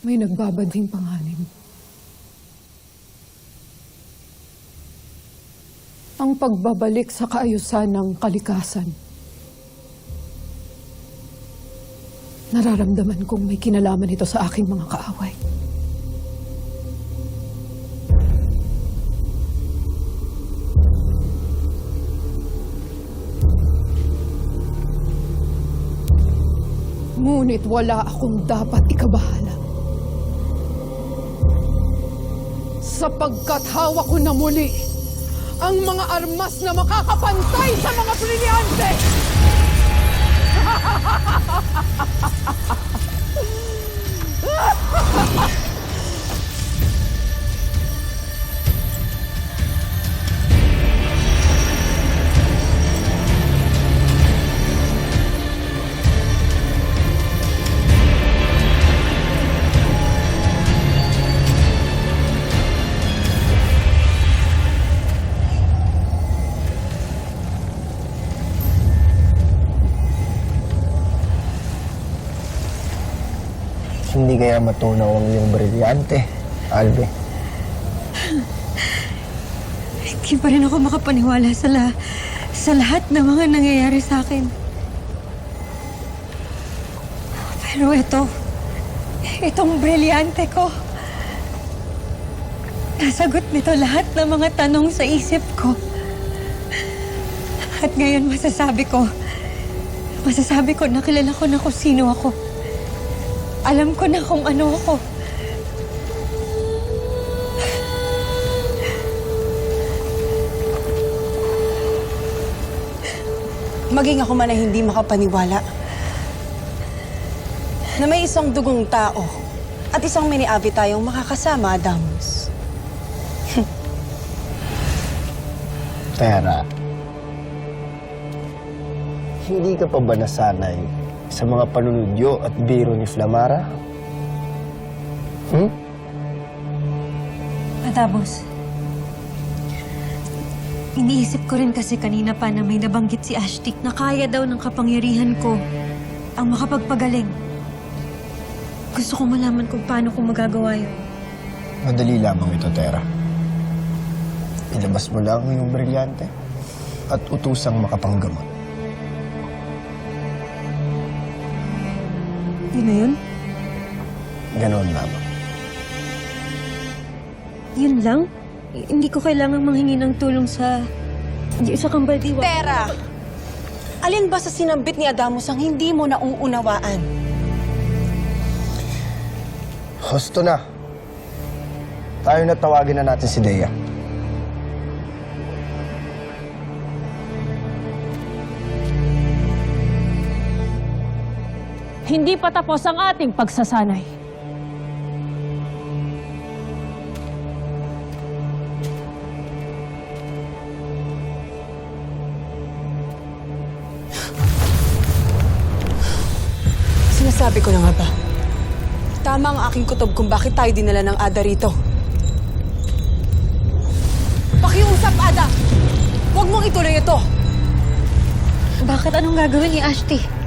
May nagbabading panganib. Ang pagbabalik sa kaayusan ng kalikasan. Nararamdaman kong may kinalaman ito sa aking mga kaaway. Ngunit wala akong dapat ikabahala. Sapagkat hawak ko na muli ang mga armas na makakapantay sa mga brilyante! Hindi kaya matunaw ang iyong brilyante, Albe. Hindi pa rin ako makapaniwala sa, la sa lahat ng mga nangyayari sa akin. Pero ito, itong brilyante ko, nasagot nito lahat ng mga tanong sa isip ko. At ngayon masasabi ko, masasabi ko na kilala ko na kung sino ako. Alam ko na kung ano ako. Maging ako man ay hindi makapaniwala na may isang dugong tao at isang mini-avi tayong makakasama, Adamus. Tera, hindi ka pa ba nasanay sa mga panunudyo at biro ni Flamara? Hmm? Matapos, iniisip ko rin kasi kanina pa na may nabanggit si Ashtik na kaya daw ng kapangyarihan ko ang makapagpagaling. Gusto ko malaman kung paano ko magagawa yun. Madali lamang ito, Tera. Ilabas mo lang ang iyong brilyante at utusang makapanggamot. Yun na yun? Ganon lamang. Yun lang? I- hindi ko kailangang manghingi ng tulong sa... sa kambaldiwa. Tera! Alin ba sa sinambit ni Adamus ang hindi mo nauunawaan? Husto na. Tayo na tawagin na natin si Dea. Hindi pa tapos ang ating pagsasanay. Sinasabi ko na nga ba? Tama ang aking kutob kung bakit tayo dinala ng Ada rito. Pakiusap, Ada! Huwag mong ituloy ito! Bakit anong gagawin ni Ashti?